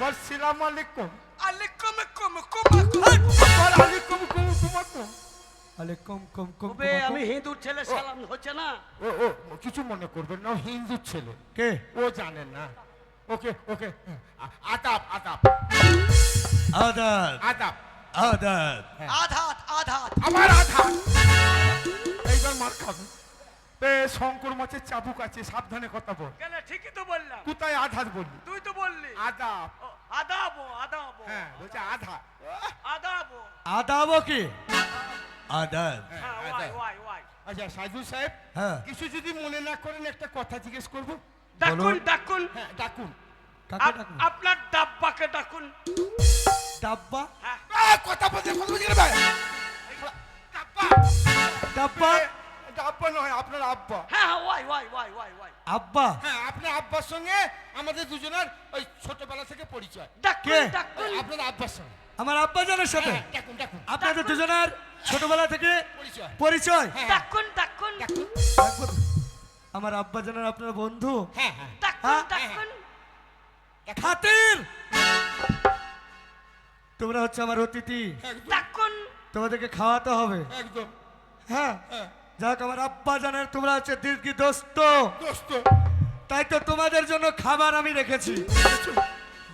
বল সালাম আলাইকুম আলাইকুম কুম কুম বল আলাইকুম কুম কুমাকুম আলাইকুম কুম কুম ওবে আমি হিন্দু ছেলে সালাম হচ্ছে না। ও ও কিছু মনে করবেন না হিন্দু ছেলে। কে? ও জানে না। ওকে ওকে আদাব আদাব। আদাব। আদাব। আদাব। আধাত আধাত। আমার আধার এইবার মার খাবে। শঙ্কর মাছের চাবুক আছে সাবধানে কথা বল। কেন? ঠিকই তো বললাম। কোথায় আধার বললি? তুই তো বললি। আদাব। ও, আদাবো আদাবো। হ্যাঁ বলছে আদাবো। আদাব কি? আদাব। হ্যাঁ আচ্ছা সাজু সাহেব হ্যাঁ। কিছু যদি মনে না করেন একটা কথা জিজ্ঞেস করব? ডাকুন ডাকুন। হ্যাঁ ডাকুন। কাকে আপ- ডাকুন। আপনার ডাব্বাকে ডাকুন। ডাব্বা? হ্যাঁ। কথা বলতে কথা বলতে ডাব্বা। ডাব্বা? আব্বা। হ্যাঁ হ্যাঁ Y Y Y Y Y. আব্বা। হ্যাঁ আপনার আব্বার সঙ্গে আমাদের দুজনের ওই ছোটবেলা থেকে পরিচয়। ডাকুন কে? ডাকুন আপনার আব্বার সঙ্গে। আমার আব্বা জানের সাথে? হ্যাঁ ডাকুন ডাকুন। আপনাদের দুজনের ছোটবেলা থেকে পরিচয়। পরিচয়? হ্যাঁ। ডাকুন ডাকুন। ডাকুন। আমার আব্বা জানের আপনার বন্ধু? হ্যাঁ হ্যাঁ। ডাকুন হ্যাঁ? ডাকুন। খাতির! তোমরা হচ্ছে আমার অতিথি। তোমাদেরকে খাওয়াতে হবে। একদম। হ্যাঁ। হ্যাঁ। যাক আমার আব্বা জানের তোমরা হচ্ছে দীর্ঘি দোস্ত। দোস্ত। তাই তো তোমাদের জন্য খাবার আমি রেখেছি।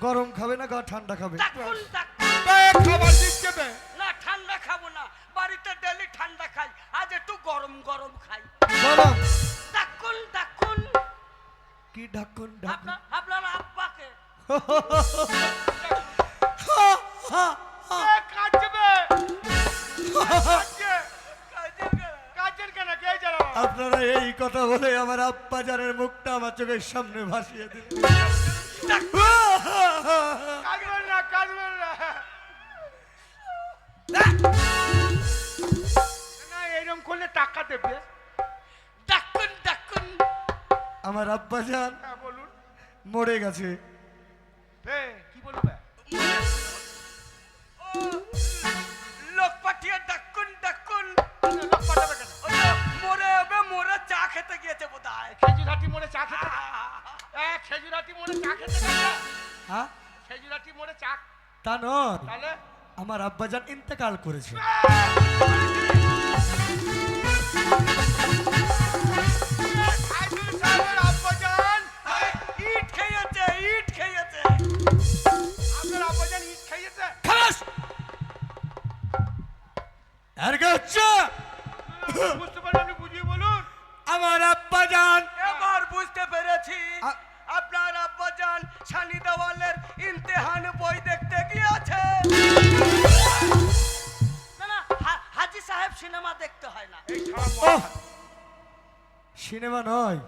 গরম খাবে না গা ঠান্ডা খাবে? ডাকুন ডাকুন খাবার দিচ্ছে না ঠান্ডা খাব না। বাড়িতে ডেলি ঠান্ডা খাই। আজ একটু গরম গরম খাই। গরম ডাকুন ডাকুন কি ঢাকুন ঢাকুন? আপনার আপনার আব্বাকে। এই কথা বলে আমার আব্বা জানের মুখটা আমার চোখের সামনে ভাসিয়ে কাটবেন না এরকম করলে টাকা দেবে। ডাকুন ডাকুন। আমার আব্বা জান হ্যাঁ বলুন। মরে গেছে। কি বলবে? খেতে গিয়েছে বোধ হয় খেজুরাটি মোড়ে চা খেতে এ খেজুরাটি মোড়ে চা খেতে হ্যাঁ? খেজুরাটি মোড়ে চা তা নয়। তাহলে? আমার আব্বা জান ইন্তেকাল করেছে। আব্বাজান! আব্বাজান বুঝতে বলুন আমার আব্বা জান এবার বুঝতে পেরেছি। আপনার আপনার আব্বাজান সানি দেওয়ালের ইমতেহান বই দেখতে গিয়েছে। না না হা- হাজি সাহেব সিনেমা দেখতে হয় না। সিনেমা নয়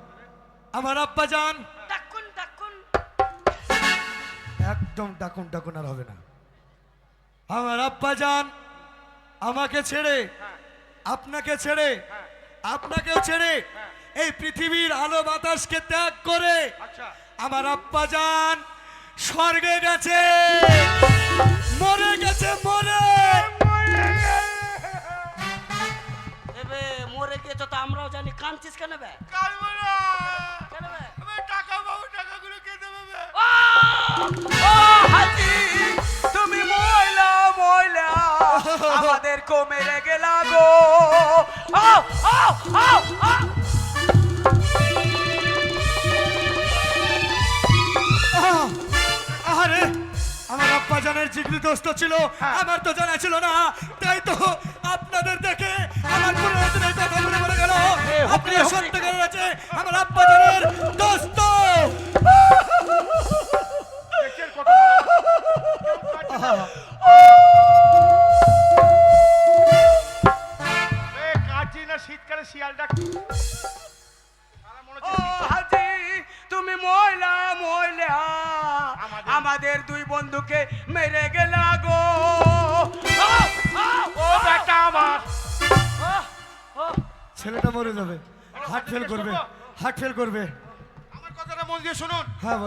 আমার আব্বা জান ডাকুন ডাকুন। একদম ডাকুন ডাকুন আর হবে না। আমার আব্বা জান আমাকে ছেড়ে আপনাকে ছেড়ে আপনাকেও ছেড়ে এই পৃথিবীর আলো বাতাসকে ত্যাগ করে আচ্ছা। আমার আব্বা জান স্বর্গে গেছে। মরে গেছে মরে। এবে মরে গিয়েছো তো আমরাও জানি। কাঁদছিস কেন বে? কাটবো না। কেন বে? আমি টাকা পাবো টাকাগুলো কে দেবে ও! আমাদের কো মেরে গেলা গো। আরে আমার আব্বা জানের জিগরি দোস্ত ছিল আমার তো জানা ছিল না। তাই তো আপনাদের দেখে আমার পুরো কথা মনে গেল। আপনি আছে আমার আব্বা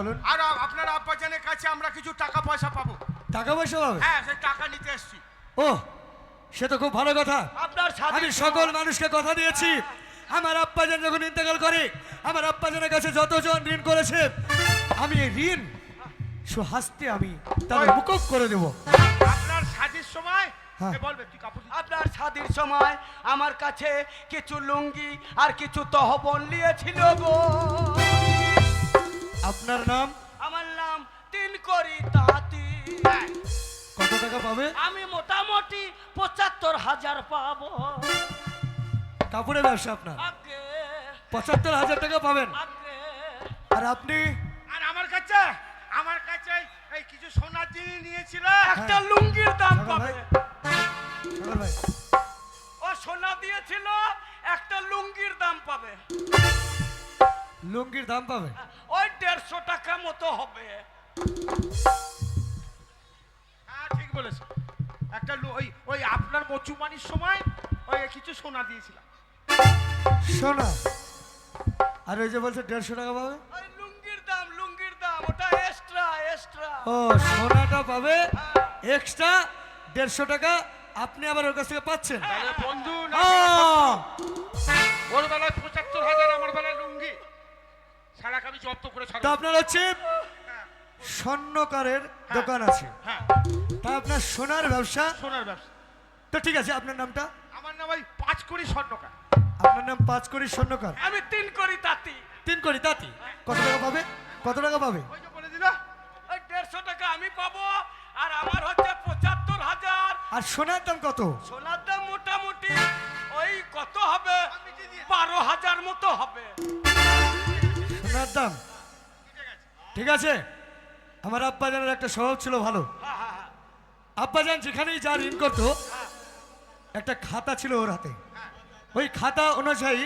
বলুন। আর আপনার আব্বাজানের কাছে আমরা কিছু টাকা পয়সা পাবো। টাকা পয়সা পাবে? হ্যাঁ সেই টাকা নিতে এসছি। ও সে তো খুব ভালো কথা। আপনার আমি সকল মানুষকে কথা দিয়েছি। আমার আব্বাজান যখন ইন্তেকাল করে আমার আব্বাজানের কাছে যতজন ঋণ করেছে আমি এই ঋণ সুহাস্তে আমি তার মুকুব করে দেব। আপনার সাজের সময়? হ্যাঁ। আপনার স্বাধীর সময় আমার কাছে কিছু লুঙ্গি আর কিছু তহবল নিয়েছিল গো। আপনার নাম? আমার নাম তিন করি তাঁতি। কত টাকা পাবে? আমি মোটামুটি পঁচাত্তর হাজার পাবো। কাপড়ের ব্যবসা আপনার? পঁচাত্তর হাজার টাকা পাবেন। আর আপনি? আর আমার কাছে? আমার কাছে এই- এই কিছু সোনার জিনিস নিয়েছিল। একটা লুঙ্গির দাম পাবে। ভাই। ও সোনা দিয়েছিল একটা লুঙ্গির দাম পাবে। লুঙ্গির দাম পাবে? ওই দেড়শো টাকা মতো হবে। হ্যাঁ ঠিক বলেছে। একটা ওই ওই আপনার মচুমানির সময় ওই কিছু সোনা দিয়েছিলাম। সোনা? আর ওই যে বলছে দেড়শো টাকা পাবে? ওই লুঙ্গির দাম লুঙ্গির দাম ওটা এক্সট্রা এক্সট্রা ও সোনাটা পাবে এক্সট্রা দেড়শো টাকা। আপনি আবার ওর কাছ থেকে পাচ্ছেন? তাহলে বন্ধু না আহ! ওর বেলায় পঁচাত্তর হাজার আমার বেলায় লুঙ্গি সারাকে আমি জব্দ করে তো ছাড়বো আপনার হচ্ছে স্বর্ণকারের দোকান আছে। হ্যাঁ। তা আপনার সোনার ব্যবসা? সোনার ব্যবসা। তো ঠিক আছে আপনার নামটা? আমার নাম ওই পাঁচ কোটি স্বর্ণকার। আপনার নাম পাঁচ কোটি স্বর্ণকার? আমি তিন করি তাঁতি। তিন কোটি তাঁতি? কত টাকা পাবে? কত টাকা পাবে? ওই যে বলে দিল ওই দেড়শো টাকা আমি পাবো আর আমার হচ্ছে পঁচাত্তর হাজার। আর সোনার দাম কত? সোনার দাম মোটামুটি ওই কত হবে? বারো হাজার মতো হবে। সোনার ঠিক আছে আমার আব্বাজানের একটা স্বভাব ছিল ভালো হ্যাঁ। আব্বাজান যেখানেই যা ঋণ করতো একটা খাতা ছিল ওর হাতে ওই খাতা অনুযায়ী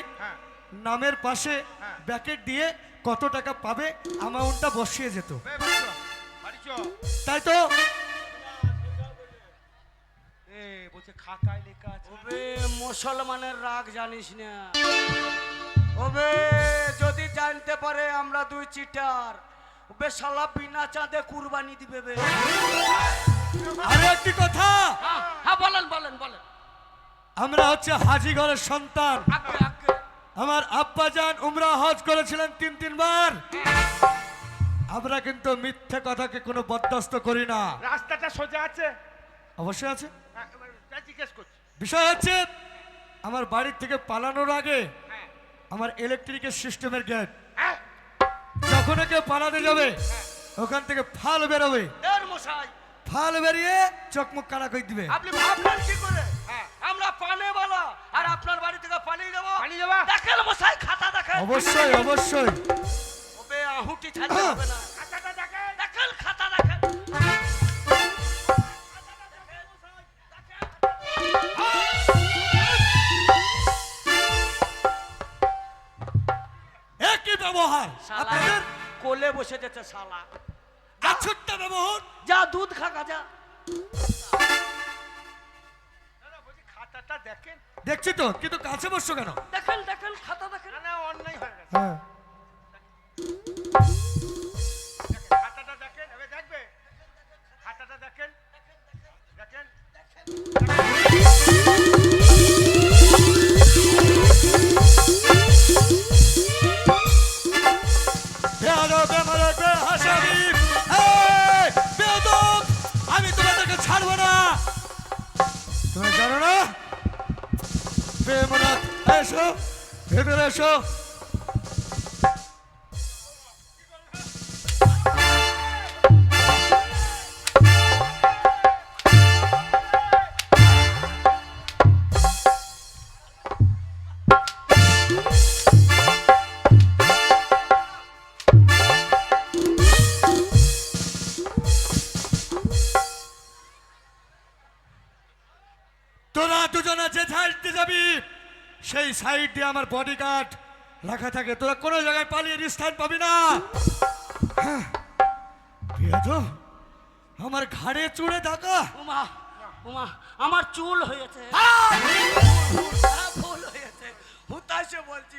নামের পাশে। ব্যাকেট দিয়ে কত টাকা পাবে অ্যামাউন্টটা বসিয়ে যেত। তাই তো খাতায় লেখা আছে মুসলমানের রাগ জানিস না ওবে জানতে পারে আমরা দুই চিটার। ওবে শালা বিনা চাঁদে কুরবানি দিবে বে। আরে একটি কথা। হ্যাঁ হ্যাঁ বলেন বলেন বলেন। আমরা হচ্ছে হাজি ঘরের সন্তান। আগে আগে। আমার আব্বাজান উমরা হজ করেছিলেন তিন তিনবার। আমরা কিন্তু মিথ্যে কথাকে কোনো বরদাস্ত করি না। রাস্তাটা সোজা আছে? অবশ্যই আছে। হ্যাঁ, জিজ্ঞেস করছি। বিষয় হচ্ছে আমার বাড়ির থেকে পালানোর আগে আমার ইলেকট্রিকের সিস্টেমের গেট যখন কেউ পালাতে যাবে ওখান থেকে ফাল বেরোবে। এর মশাই। ফাল বেরিয়ে চকমক কারা কানা করে দিবে। আপনি ভাবলেন কি করে? হ্যাঁ। আমরা পানে বালা আর আপনার বাড়ি থেকে পালিয়ে যাব। পালিয়ে যাবা? দেখেন মশাই খাতা দেখেন। অবশ্যই অবশ্যই। ওবে আহুটি ছাড়তে হবে না। ব্যবহার। আপনাদের কোলে বসে যেতে শালা। ছোট্ট ব্যবহার। যা দুধ খা যা। দাদা বলছি খাতাটা দেখেন। দেখছি তো কিন্তু কাছে বসছো কেন? দেখেন দেখেন খাতা দেখেন। না না অন্যায় হয়ে গেছে। হ্যাঁ। দিয়ে আমার বডিগার্ড রাখা থাকে। তোরা কোনো জায়গায় পালিয়ে স্থান পাবি না। হ্যাঁ। আমার ঘাড়ে চুড়ে থাকা উমা উমা আমার চুল হয়েছে। হ্যাঁ, ভুল হয়েছে। হুতাশে বলছি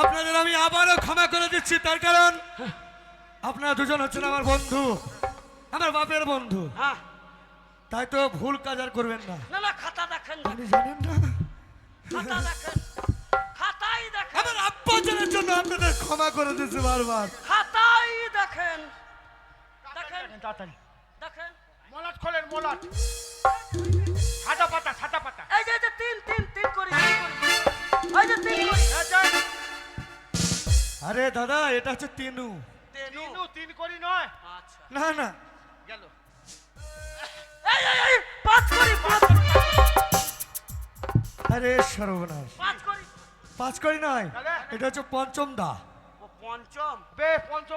আপনাদের আমি আবারও ক্ষমা করে দিচ্ছি তার কারণ আপনারা দুজন হচ্ছেন আমার বন্ধু আমার বাপের বন্ধু। হ্যাঁ। তাই তো ভুল কাজ আর করবেন না। না না খাতা দেখেন জানেন না? খাতা দেখেন খাতাই দেখেন আমার আব্বাজানের জন্য আপনাদের ক্ষমা করে দিচ্ছি বারবার। খাতাই দেখেন দেখেন। তাড়াতাড়ি দেখেন। মলাট খোলেন মলাট। সাদা পাতা সাদা পাতা। এই যে তিন তিন তিন করি এই যে তিন করি। আরে দাদা এটা হচ্ছে তিনু। তিনু তিন করি নয়। আচ্ছা। না না। গেল। এই এই এই পাঁচ করি পাঁচ করি। আরে সর্বনাশ। পাঁচ করি। পাঁচ করি নয়? এটা হচ্ছে পঞ্চম দা। ও পঞ্চম? বে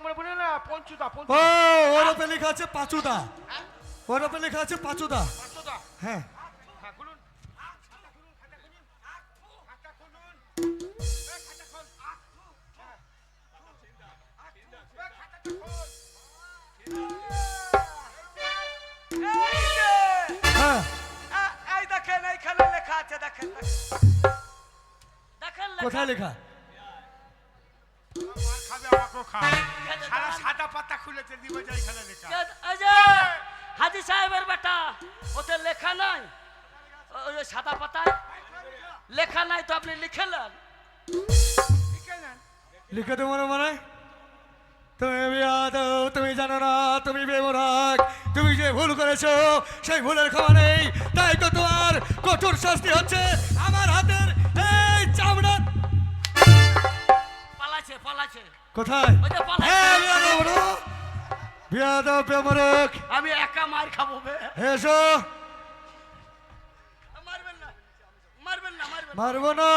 মানে বলে না পঞ্চুদা ও ওর লেখা আছে পাঁচুদা ওর ওপরে লেখা আছে পাঁচুদা পাঁচুদা হ্যাঁ হ্যাঁ। এইখানে লেখা আছে দেখেন দেখেন। কোথায় লেখা সাদা পাতা খুলেছে দিবে হাজি সাহেবের বেটা ওতে লেখা নাই ওই সাদা পাতায় লেখা নাই তো আপনি লিখে নেন লিখে দেবো না মানে তুমি তুমি জানো না তুমি বেমরাক তুমি যে ভুল করেছ সেই ভুলের ক্ষমা নেই তাই তো কঠোর শাস্তি হচ্ছে আমার হাতের এই চামড়া। পালাছে পালাছে কোথায়? ওই যে পালাচ্ছে। হ্যাঁ বিয়াদব না? বিয়াদব আমি একা মার খাব বে। এসো মারবেন না মারবেন না মারবেন না, মারবো না।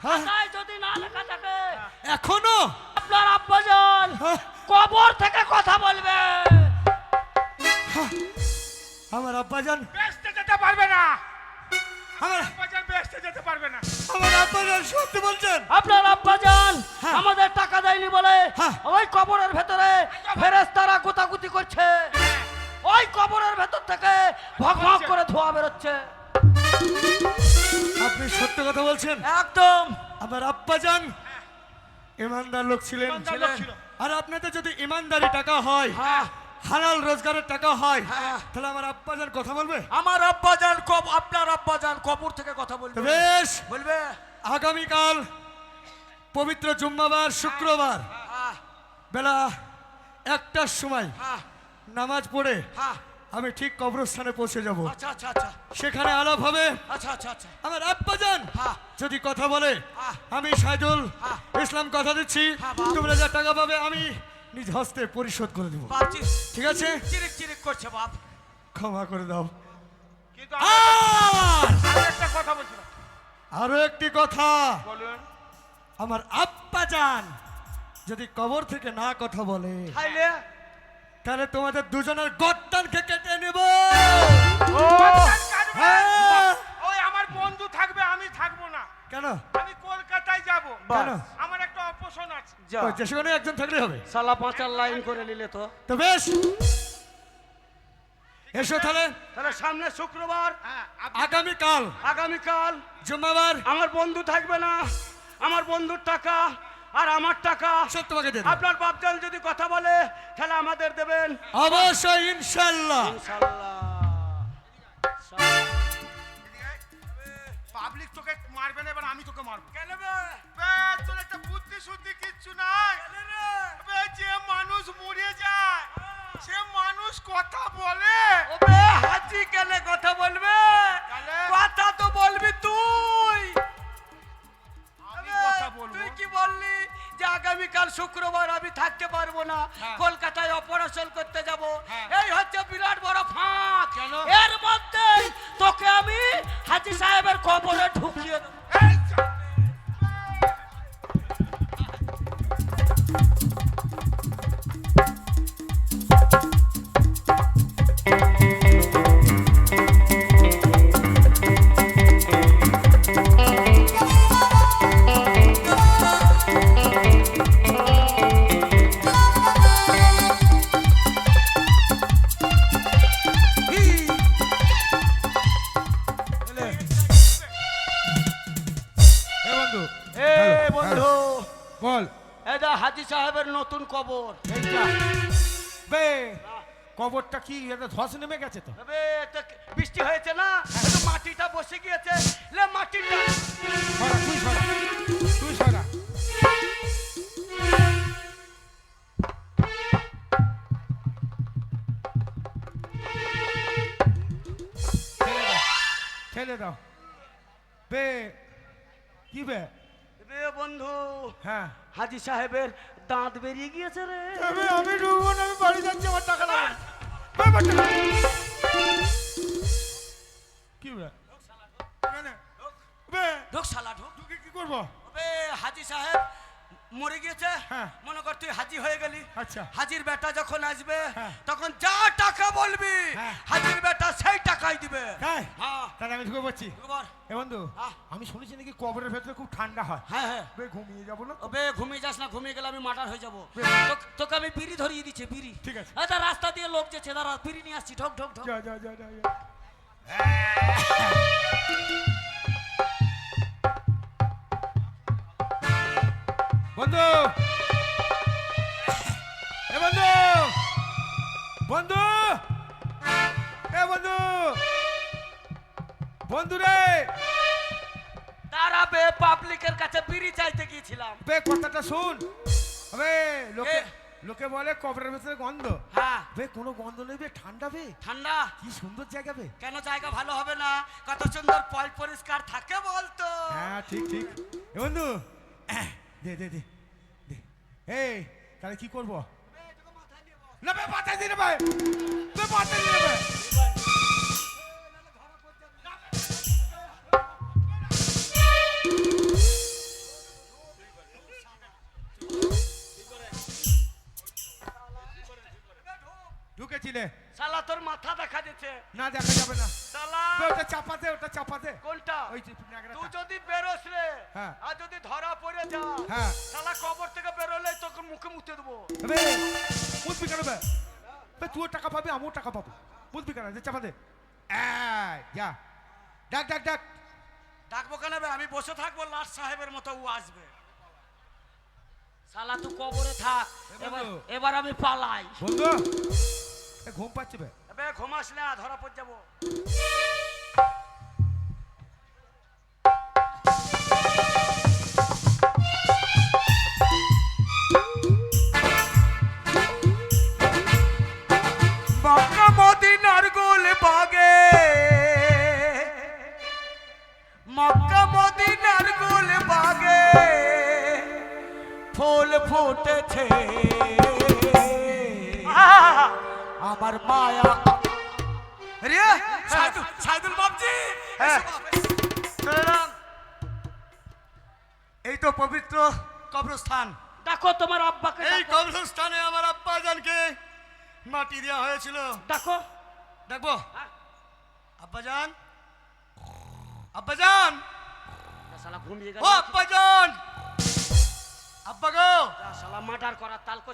খা হ্যাঁ যদি না লেখা থাকে এখনও? আপনার আব্বাজান হ্যাঁ, কবর থেকে কথা বলবে। আমার আব্বাজান বেসতে যেতে পারবে না। আমার বেসতে যেতে পারবে না। আমার আব্বাজান সত্যি বলছেন। আপনার আব্বাজান হ্যাঁ। আমাদের টাকা দেয়নি বলে হ্যাঁ। ওই কবরের ভেতরে ফেরেস্তারা গুতাগুতি করছে। ওই কবরের ভেতর থেকে ভক ভক করে ধোয়া বেরোচ্ছে। আপনি সত্য কথা বলছেন? একদম। আমার ইমানদার লোক ছিলেন। ইমানদার লোক ছিল। আর আপনাদের যদি ইমানদারি টাকা হয় হ্যাঁ। হালাল রোজগারের টাকা হয় হ্যাঁ। তাহলে আমার আব্বাজান কথা বলবে? আমার আব্বাজান কব আপনার আব্বাজান কবর থেকে কথা বলবে। বেশ। বলবে। আগামীকাল পবিত্র জুম্মাবার শুক্রবার। হ্যাঁ। বেলা একটার সময় নামাজ পড়ে আমি ঠিক কবরস্থানে পৌঁছে যাব। আচ্ছা আচ্ছা আচ্ছা। সেখানে আলাপ হবে। আচ্ছা আচ্ছা আচ্ছা। আমার আব্বাজান যদি কথা বলে। আমি সাইদুল। ইসলাম কথা দিচ্ছি। তোমরা যা টাকা পাবে আমি নিজ হস্তে পরিশোধ করে দেবো। ঠিক আছে? চিরিক চিরিক করছে বাপ। ক্ষমা করে দাও। কিন্তু একটা কথা বলছিলাম আরও একটি কথা। বলুন। আমার আব্বাজান যদি কবর থেকে না কথা বলে তাহলে তোমাদের দুজনের গর্দানকে কেটে নেব। ও! হ্যাঁ। ওই আমার বন্ধু থাকবে আমি থাকব না। কেন? আমি কলকাতায় যাব। কেন? আমার একটা অপশন আছে। যে। সেখানে একজন থাকলে হবে। সালা পাঁচার লাইন করে নিলে তো। তো বেশ। এসো তাহলে। তাহলে সামনে শুক্রবার। হ্যাঁ আগামীকাল। আগামীকাল। জুম্মাবার। আমার বন্ধু থাকবে না। আমার বন্ধুর টাকা। আর আমার টাকা। সব তোমাকে দেব। আপনার বাপজান যদি কথা বলে তাহলে আমাদের দেবেন? অবশ্যই ইনশাল্লাহ। পাবলিক তোকে মারবে না এবার আমি তোকে মারবো। কেন বে বে, তোর একটা বুদ্ধি শুদ্ধি কিচ্ছু নাই। বে, যে মানুষ মরে যায় সে মানুষ কথা বলে। ওবে হাজি কেন কথা বলবে? কথা তো বলবি তুই। তুই কি বললি যে আগামীকাল শুক্রবার আমি থাকতে পারব না? হ্যাঁ। কলকাতায় অপারেশন করতে যাব। হ্যাঁ। এই হচ্ছে বিরাট বড় ফাঁক। এর মধ্যেই তোকে আমি হাজি সাহেবের কবলে ঢুকিয়ে দেবো। কি এটা ধস নেমে গেছে তো? এবে তো বৃষ্টি হয়েছে না? একটু মাটিটা বসে গিয়েছে। লে মাটিটা। সরা তুই সরা তুই সরা। ঠেলে দাও বে কি বে? এবে বন্ধু হ্যাঁ। হাজি সাহেবের দাঁত বেরিয়ে গিয়েছে রে। আমি আমি না আমি বাড়ি যাচ্ছি আমার টাকা লাগবে। কি বে? ঢোক শালা ঢোক তুই কি করব? হাজি সাহেব। মরে গিয়েছে হ্যাঁ। মনে কর তুই হাজি হয়ে গেলি আচ্ছা। হাজির বেটা যখন আসবে হ্যাঁ। তখন যা টাকা বলবি হ্যাঁ। হাজির বেটা সেই টাকাই দিবে হ্যাঁ তাহলে আমি ঢুকে পড়ছি। এ বন্ধু। আমি শুনেছি নাকি কবরের ভেতরে খুব ঠান্ডা হয় হ্যাঁ হ্যাঁ বে ঘুমিয়ে যাব না বে ঘুমিয়ে যাস না ঘুমিয়ে গেলে আমি মার্ডার হয়ে যাব তোকে আমি বিড়ি ধরিয়ে দিচ্ছি বিড়ি ঠিক আছে। আচ্ছা রাস্তা দিয়ে লোক যেছে দাঁড়া বিড়ি নিয়ে আসছি ঢোক ঢোক ঢোক যা যা যা যা বন্ধু। এ বন্ধু। বন্ধু। এ বন্ধু। বন্ধু রে। দাঁড়াবে পাবলিকের কাছে বিড়ি চাইতে গিয়েছিলাম। বে কথাটা শুন। আবে লোকে লোকে বলে কবরের ভেতরে গন্ধ। হ্যাঁ। বে কোনো গন্ধ নেই বে ঠান্ডা বে। ঠান্ডা? কি সুন্দর জায়গা বে। কেন জায়গা ভালো হবে না? কত সুন্দর পল পরিষ্কার থাকে বলতো। হ্যাঁ ঠিক ঠিক। বন্ধু দে দে দে দে। এই তাহলে কি করব? না দিলে ভাই। দিলে ভাই। ঢুকেছিলে? শালা তোর মাথা দেখা যাচ্ছে। না দেখা যাবে না। ওটা চাপাতে ওটা চাপাতে কোনটা? ওই যে তুই যদি বেরোস রে হ্যাঁ। আর যদি ধরা পড়ে যা হ্যাঁ। শালা কবর থেকে বেরোলে তোকে মুখে মুতে দেবো। বে বুঝবি কেন বে তুইও টাকা পাবি আমিও টাকা পাবো। বুঝবি কেন? যে চাপা দে। যা। ডাক ডাক ডাক। ডাকবো কেন? আমি বসে থাকব লাট সাহেবের মতো ও আসবে। শালা তুই কবরে থাক এবার এবার আমি পালাই। বন্ধু ঘুম পাচ্ছে বে ঘুমাস না ধরা পড়ে যাব।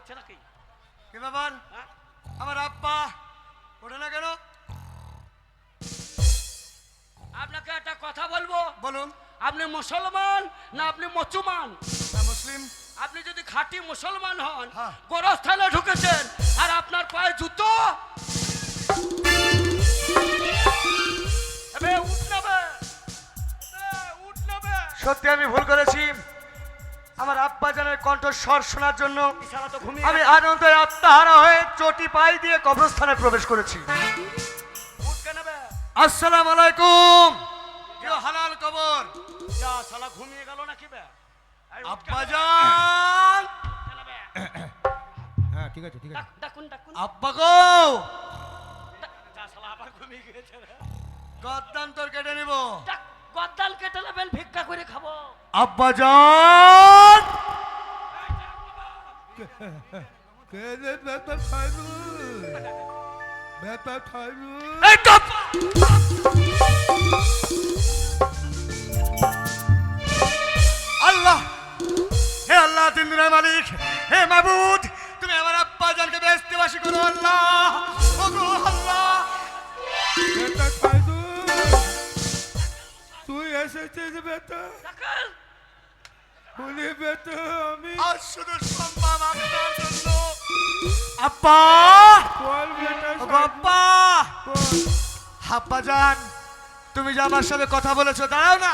তাল নাকি? কি ব্যাপার? হ্যাঁ? আমার আব্বা ওঠে না কেন? আপনাকে একটা কথা বলব? বলুন। আপনি মুসলমান না আপনি হ্যাঁ, মুসলিম। আপনি যদি খাঁটি মুসলমান হন হ্যাঁ। গোরস্থানে ঢুকেছেন আর আপনার পায়ে জুতো? সত্যি আমি ভুল করেছি। আমার আব্বাজানের কণ্ঠস্বর শোনার জন্য আমি আনন্দে আত্মাহারা হয়ে চটি পাই দিয়ে কবরস্থানে প্রবেশ করেছি। আসসালামু আলাইকুম। হালাল কবর। যা শালা ঘুমিয়ে গেল নাকি বে? এই উঠকে আব্বা জান হ্যাঁ ঠিক আছে ঠিক ডাকুন ডাকুন। আব্বা গো। যা শালা আবার ঘুমিয়ে গিয়েছে রে। গদ্দান তোর কেটে নিব। ডাক, গদ্দাল কেটে নেবেন ভিক্ষা করে খাব। আব্বা জান এই টপ আল্লাহ হে আল্লাহ রাত ইন্দ্রের মালিক হে মাবুদ তুমি আমার আব্বা জানকে বেহেস্তে বাসী করো আল্লাহ। ওগো আল্লাহ। বেটা সাইদুল তুই এসেছিস বেটা। বলি বেটা আমি আজ শুধু সম্ভব আপনার জন্য আব্বা বল বেটা আব্বা আব্বা জান তুমি যে আমার সাথে কথা বলেছ দাঁড়াও না।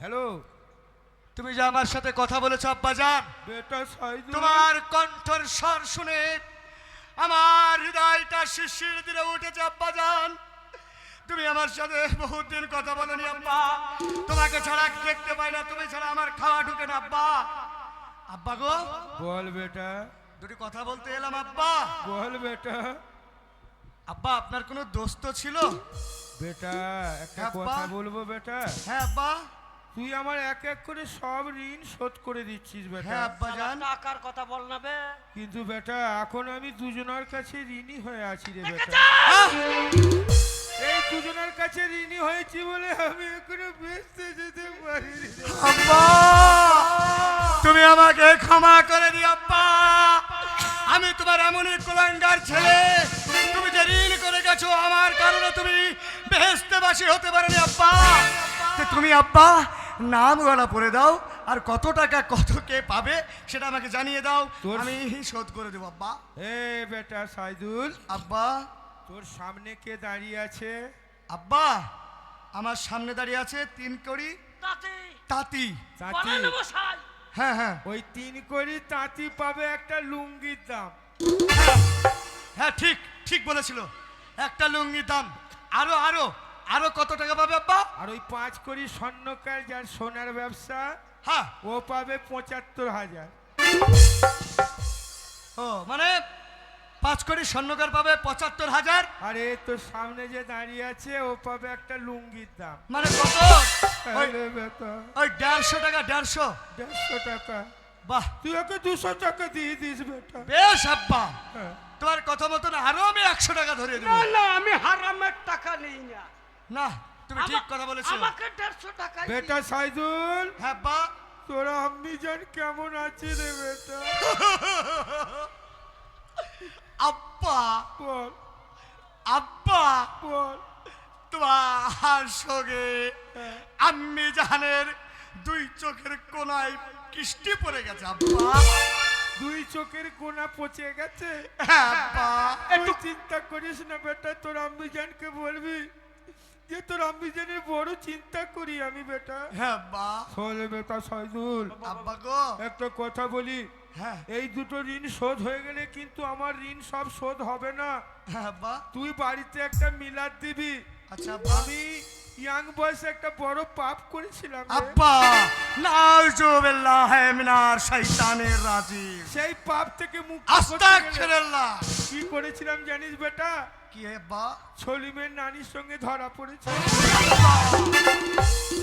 হ্যালো তুমি যে আমার সাথে কথা বলেছ আব্বা জান। বেটা সাইদুল। তোমার কণ্ঠর স্বর শুনে আমার হৃদয়টা শিশির দিনে উঠেছে আব্বা জান। তুমি আমার সাথে বহুত দিন কথা বলনি আব্বা। তোমাকে ছাড়া দেখতে পাই না তুমি ছাড়া আমার খাওয়া ঢুকে না আব্বা। আব্বা গো। বল বেটা। দুটি কথা বলতে এলাম আব্বা। বল বেটা। আব্বা আপনার কোনো দোস্ত ছিল? বেটা একটা কথা বলব বেটা? হ্যাঁ আব্বা। তুই আমার এক এক করে সব ঋণ শোধ করে দিচ্ছিস বেটা। হ্যাঁ আব্বা জান। টাকার কথা বল না বে। কিন্তু বেটা এখন আমি দুজনের কাছে ঋণী হয়ে আছি রে বেটা! এই দুজনের কাছে ঋণী হয়েছি বলে আমি এখনও বেঁচতে যেতে পারিনি। আব্বা! তুমি আমাকে ক্ষমা করে দিও আব্বা। আমি তোমার এমনই কুলাঙ্গার ছেলে। তুমি যে ঋণ করে গেছো আমার কারণে তুমি বেহেস্তেবাসী হতে পারোনি আব্বা। তো তুমি আব্বা নাম গলা পড়ে দাও আর কত টাকা কত কে পাবে সেটা আমাকে জানিয়ে দাও। আমি শোধ করে দেবো আব্বা। এ বেটা সাইদুল। আব্বা তোর সামনে কে দাঁড়িয়ে আছে? আব্বা আমার সামনে দাঁড়িয়ে আছে তিন কড়ি তাতে। তাঁতি। তাঁতি। হ্যাঁ হ্যাঁ। ওই তিন করি তাঁতি পাবে একটা লুঙ্গির দাম। হ্যাঁ ঠিক ঠিক বলেছিল। একটা লুঙ্গির দাম। আরও আরও আরও কত টাকা পাবে আব্বা? আর ওই পাঁচ করি স্বর্ণকার যার সোনার ব্যবসা হ্যাঁ। ও পাবে পঁচাত্তর হাজার। ও মানে পাঁচ কোটি স্বর্ণকার পাবে পঁচাত্তর হাজার। আরে তোর সামনে যে দাঁড়িয়ে আছে ও পাবে একটা লুঙ্গির দাম। মানে কত? ওই আরে বেটা। ওই দেড়শো টাকা দেড়শো। দেড়শো টাকা। বাহ। তুই ওকে দুশো টাকা দিয়ে দিস বেটা। বেশ আব্বা। হ্যাঁ। তোমার কথা মতন আরও আমি একশো টাকা ধরিয়ে দেবো। না না আমি হারামের টাকা নিই না। না তুমি ঠিক কথা বলেছ। আমাকে দেড়শো টাকা বেটা সাইদুল হ্যাঁ আব্বা। তোরা আম্মি জান কেমন আছে রে বেটা? আব্বা। বল। আব্বা। বল। তোমার সঙ্গে হ্যাঁ। আম্মি জাহানের দুই চোখের কোনায় কৃষ্টি পড়ে গেছে আব্বা। দুই চোখের কোনা পচে গেছে? হ্যাঁ আব্বা। একটু চিন্তা করিস না বেটা তোর আম্মি জানকে বলবি? যে তোর আম্মি জানের বড় চিন্তা করি আমি বেটা। হ্যাঁ শোন বেটা সাইদুল আব্বা গো। একটা কথা বলি। এই দুটো ঋণ শোধ হয়ে গেলে কিন্তু আমার ঋণ সব শোধ হবে না। হ্যাঁ তুই বাড়িতে একটা মিলাদ দিবি। আচ্ছা আমি ইয়াং বয়সে একটা বড় পাপ করেছিলাম। আব্বা! নাউজুবিল্লাহ মিনার শয়তানির রাজিম। সেই পাপ থেকে মুক্তি আস্তাগফিরুল্লাহ। কি করেছিলাম জানিস বেটা? কি হে আব্বা? ছলিমের নানির সঙ্গে ধরা পড়েছে।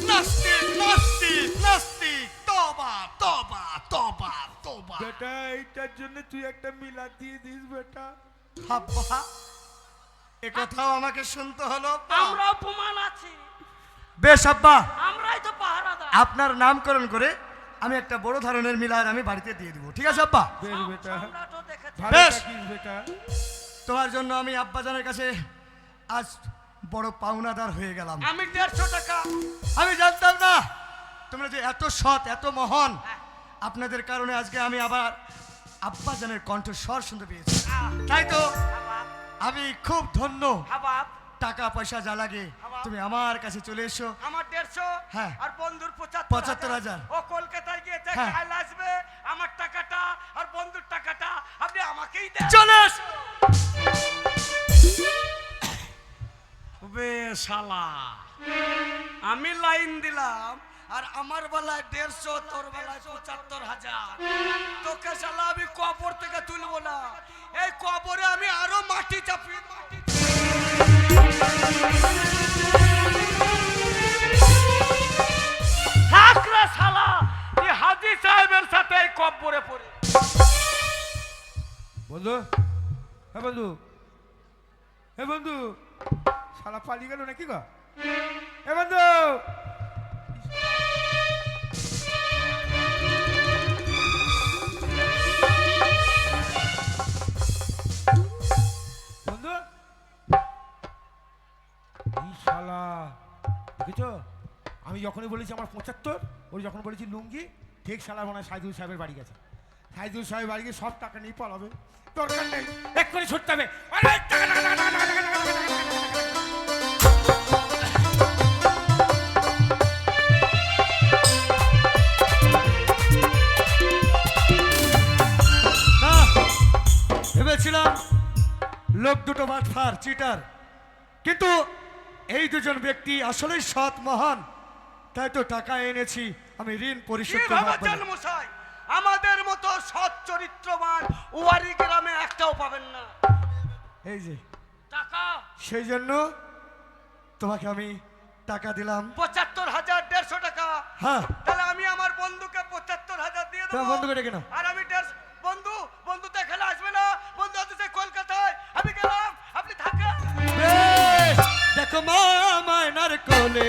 নাস্তিক নাস্তিক নাস্তিক। তওবা তওবা তওবা। তওবা বেটা এইটার জন্য তুই একটা মিলাদ দিয়ে দিস বেটা। আব্বা এ কথাও আমাকে শুনতে হলো আমরা অপমান আছি। বেশ আব্বা। আমরাই তো পাহারাদার। আপনার নামকরণ করে আমি একটা বড় ধরনের মিলাদ আমি বাড়িতে দিয়ে দিব ঠিক আছে আব্বা? বেশ বেটা। বেশ। তোমার জন্য আমি আব্বাজানের কাছে আজ বড় পাওনাদার হয়ে গেলাম। আমি দেড়শো টাকা। আমি জানতাম না তোমরা যে এত সৎ এত মহান। আপনাদের কারণে আজকে আমি আবার আব্বাজানের কণ্ঠস্বর শুনতে পেয়েছি। তাই তো? আমি খুব ধন্য। টাকা পয়সা যা লাগে তুমি আমার কাছে চলে এসো। আমার দেড়শো হ্যাঁ। আর বন্ধুর পঁচাত্তর পঁচাত্তর হাজার। ও কলকাতায় গিয়ে হ্যাঁ। আসবে আমার টাকাটা আর বন্ধুর টাকাটা আপনি আমাকেই দেন। চলে বে শালা আমি লাইন দিলাম। আর আমার বেলায় দেড়শো তোর বেলায় পঁচাত্তর হাজার। তোকে শালা আমি কবর থেকে তুলবো না। এই কবরে আমি আরও মাটি চাপি শালা তুই হাজি সাহেবের সাথে এই কবরে পড়ে। বন্ধু হ্যাঁ বন্ধু হ্যাঁ বন্ধু শালা পালিয়ে গেল নাকি গো? এ বন্ধু যখনই বলেছি আমার পঁচাত্তর ওর যখন বলেছি লুঙ্গি ঠিক সালা মনে হয় সাইদুল সাহেবের বাড়ি গেছে সাইদুল সাহেবের বাড়ি গিয়ে সব টাকা নিয়ে পালাবে দরকার নেই এক্ষুনি ছুটতে হবে ভেবেছিলাম লোক দুটো মাঠ ফার চিটার কিন্তু এই দুজন ব্যক্তি আসলেই সৎ মহান তাই তো টাকা এনেছি আমি ঋণ পরিশোধ মশাই? আমাদের মতো সৎ চরিত্রবান ওয়ারি গ্রামে একটাও পাবেন না। এই যে টাকা? সেই জন্য তোমাকে আমি টাকা দিলাম। পঁচাত্তর হাজার দেড়শো টাকা। হ্যাঁ। তাহলে আমি আমার বন্ধুকে পঁচাত্তর হাজার দিয়ে তোমার দেবো বন্ধুকে ডেকে নাও। আর আমি দেড়শো বন্ধু বন্ধু তো এখানে আসবে না। বন্ধু আছে কলকাতায়। আমি গেলাম আপনি থাকেন। দেখো মা মায়নার কোলে